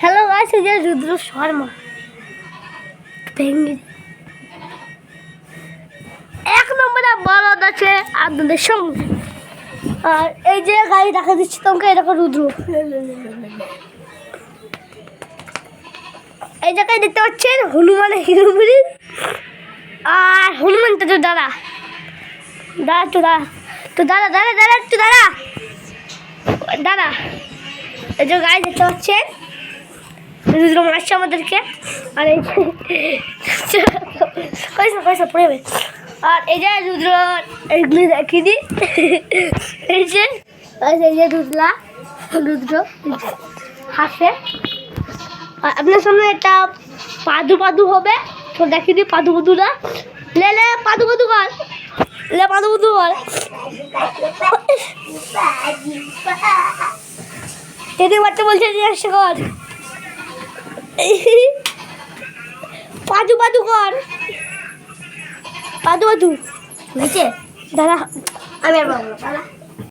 Hello guys, এই যে রুদ্র শর্মা। ভেঙ্গি এক নম্বরে বলদ আছে আপনাদের সঙ্গে। আর এই যে গাড়ি দেখা দিচ্ছি তোমাকে এরকম রুদ্র। এই জায়গায় দেখতে পাচ্ছেন হনুমান হিরুবুরি আর হনুমান তো দাদা। দাদা তো দাদা। তো দাদা দাদা দাদা তো দাদা। দাদা, এই যে গাড়ি দেখতে পাচ্ছেন। রুদ্র মারছে আমাদেরকে। আর এই পয়সা পয়সা পড়ে আর এই যে রুদ্র, এগুলি দেখিয়ে দিই। এই যে এই যে রুদ্রা, রুদ্র, হাসে। আর আপনার সামনে একটা পাদু পাদু হবে। তো দেখিয়ে দিই পাদু পাদুরা লে লে, পাদু পাদু কর লে, পাদু পাদু কর দিদি বাচ্চা বলছে যে, একশো কর পাদু পাদু কর। পাদু পাদু। হয়েছে দাদা আমি আর পাবো না